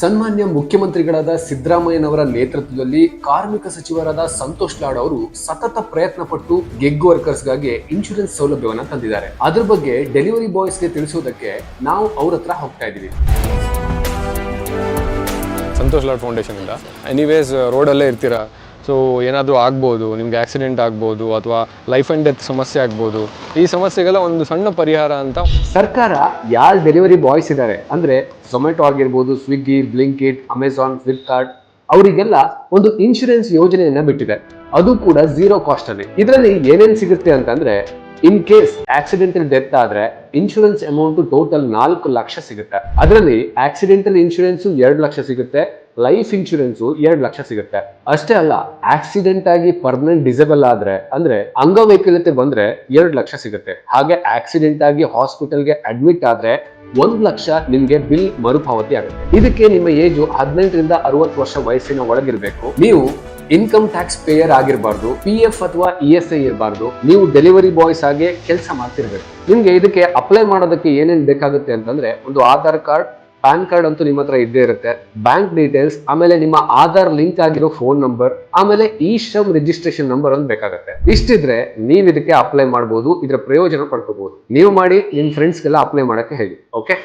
ಸನ್ಮಾನ್ಯ ಮುಖ್ಯಮಂತ್ರಿಗಳಾದ ಸಿದ್ದರಾಮಯ್ಯನವರ ನೇತೃತ್ವದಲ್ಲಿ ಕಾರ್ಮಿಕ ಸಚಿವರಾದ ಸಂತೋಷ್ ಲಾಡ್ ಅವರು ಸತತ ಪ್ರಯತ್ನ ಪಟ್ಟು ಗೆಗ್ ವರ್ಕರ್ಸ್ಗಾಗಿ ಇನ್ಶೂರೆನ್ಸ್ ಸೌಲಭ್ಯವನ್ನು ತಂದಿದ್ದಾರೆ. ಅದ್ರ ಬಗ್ಗೆ ಡೆಲಿವರಿ ಬಾಯ್ಸ್ಗೆ ತಿಳಿಸೋದಕ್ಕೆ ನಾವು ಅವ್ರ ಹತ್ರ ಹೋಗ್ತಾ ಇದೀವಿ ಸಂತೋಷ್ ಲಾಡ್ ಫೌಂಡೇಶನ್ ಇಂದ. ಎನಿವೇಸ್ ರೋಡಲ್ಲೇ ಇರ್ತೀರಾ? ಸೊ ಏನಾದರೂ ಆಗ್ಬೋದು, ನಿಮ್ಗೆ ಆಕ್ಸಿಡೆಂಟ್ ಆಗ್ಬೋದು ಅಥವಾ ಲೈಫ್ ಆ್ಯಂಡ್ ಡೆತ್ ಸಮಸ್ಯೆ ಆಗ್ಬೋದು, ಈ ಸಮಸ್ಯೆಗೆಲ್ಲ ಒಂದು ಸಣ್ಣ ಪರಿಹಾರ ಅಂತ ಸರ್ಕಾರ ಯಾರು ಡೆಲಿವರಿ ಬಾಯ್ಸ್ ಇದ್ದಾರೆ ಅಂದರೆ ಝೊಮ್ಯಾಟೊ ಆಗಿರ್ಬೋದು ಸ್ವಿಗ್ಗಿ ಬ್ಲಿಂಕಿಟ್ ಅಮೆಝಾನ್ ಫ್ಲಿಪ್ಕಾರ್ಟ್ ಅವರಿಗೆಲ್ಲ ಒಂದು ಇನ್ಶೂರೆನ್ಸ್ ಯೋಜನೆಯನ್ನ ಬಿಟ್ಟಿದೆ. ಅದು ಕೂಡ ಝೀರೋ ಕಾಸ್ಟ್ ಅಲ್ಲಿ. ಇದರಲ್ಲಿ ಏನೇನು ಸಿಗುತ್ತೆ ಅಂತಂದ್ರೆ ಇನ್ ಕೇಸ್ ಆಕ್ಸಿಡೆಂಟಲ್ ಡೆತ್ ಆದ್ರೆ ಇನ್ಶೂರೆನ್ಸ್ ಅಮೌಂಟ್ ಟೋಟಲ್ ನಾಲ್ಕು ಲಕ್ಷ ಸಿಗುತ್ತೆ. ಅದರಲ್ಲಿ ಆಕ್ಸಿಡೆಂಟಲ್ ಇನ್ಶೂರೆನ್ಸ್ ಎರಡು ಲಕ್ಷ ಸಿಗುತ್ತೆ. ಲೈಫ್ ಇನ್ಶೂರೆನ್ಸ್ ಎರಡು ಲಕ್ಷ ಸಿಗುತ್ತೆ. ಅಷ್ಟೇ ಅಲ್ಲ ಆಕ್ಸಿಡೆಂಟ್ ಆಗಿ ಪರ್ಮನೆಂಟ್ ಡಿಸೇಬಲ್ ಆದ್ರೆ, ಅಂದ್ರೆ ಅಂಗವೈಕಲ್ಯತೆ ಬಂದ್ರೆ ಎರಡು ಲಕ್ಷ ಸಿಗುತ್ತೆ. ಹಾಗೆ ಆಕ್ಸಿಡೆಂಟ್ ಆಗಿ ಹಾಸ್ಪಿಟಲ್ಗೆ ಅಡ್ಮಿಟ್ ಆದ್ರೆ ಒಂದ್ ಲಕ್ಷ ನಿಮ್ಗೆ ಬಿಲ್ ಮರುಪಾವತಿ ಆಗುತ್ತೆ. ಇದಕ್ಕೆ ನಿಮ್ಮ ಏಜು ಹದಿನೆಂಟರಿಂದ ಅರವತ್ತು ವರ್ಷ ವಯಸ್ಸಿನ ಒಳಗಿರ್ಬೇಕು. ನೀವು ಇನ್ಕಮ್ ಟ್ಯಾಕ್ಸ್ ಪೇಯರ್ ಆಗಿರಬಾರ್ದು ಪಿ ಎಫ್ ಅಥವಾ ಇ ಎಸ್ ಐ ಇರಬಾರ್ದು, ನೀವು ಡೆಲಿವರಿ ಬಾಯ್ಸ್ ಆಗಿ ಕೆಲಸ ಮಾಡ್ತಿರ್ಬೇಕು. ನಿಮ್ಗೆ ಇದಕ್ಕೆ ಅಪ್ಲೈ ಮಾಡೋದಕ್ಕೆ ಏನೇನು ಬೇಕಾಗುತ್ತೆ ಅಂತಂದ್ರೆ, ಒಂದು ಆಧಾರ್ ಕಾರ್ಡ್ ಪ್ಯಾನ್ ಕಾರ್ಡ್ ಅಂತೂ ನಿಮ್ಮ ಹತ್ರ ಇದ್ದೇ ಇರುತ್ತೆ. ಬ್ಯಾಂಕ್ ಡೀಟೇಲ್ಸ್, ಆಮೇಲೆ ನಿಮ್ಮ ಆಧಾರ್ ಲಿಂಕ್ ಆಗಿರೋ ಫೋನ್ ನಂಬರ್, ಆಮೇಲೆ ಈ ಶ್ರಮ್ ರಿಜಿಸ್ಟ್ರೇಷನ್ ನಂಬರ್ ಒಂದು ಬೇಕಾಗುತ್ತೆ. ಇಷ್ಟಿದ್ರೆ ನೀವು ಇದಕ್ಕೆ ಅಪ್ಲೈ ಮಾಡಬಹುದು ಇದರ ಪ್ರಯೋಜನ ಪಡ್ಕೋಬಹುದು ನೀವು ಮಾಡಿ, ನಿಮ್ಮ ಫ್ರೆಂಡ್ಸ್ಗೆಲ್ಲ ಅಪ್ಲೈ ಮಾಡಕ್ಕೆ ಹೇಳಿ ಓಕೆ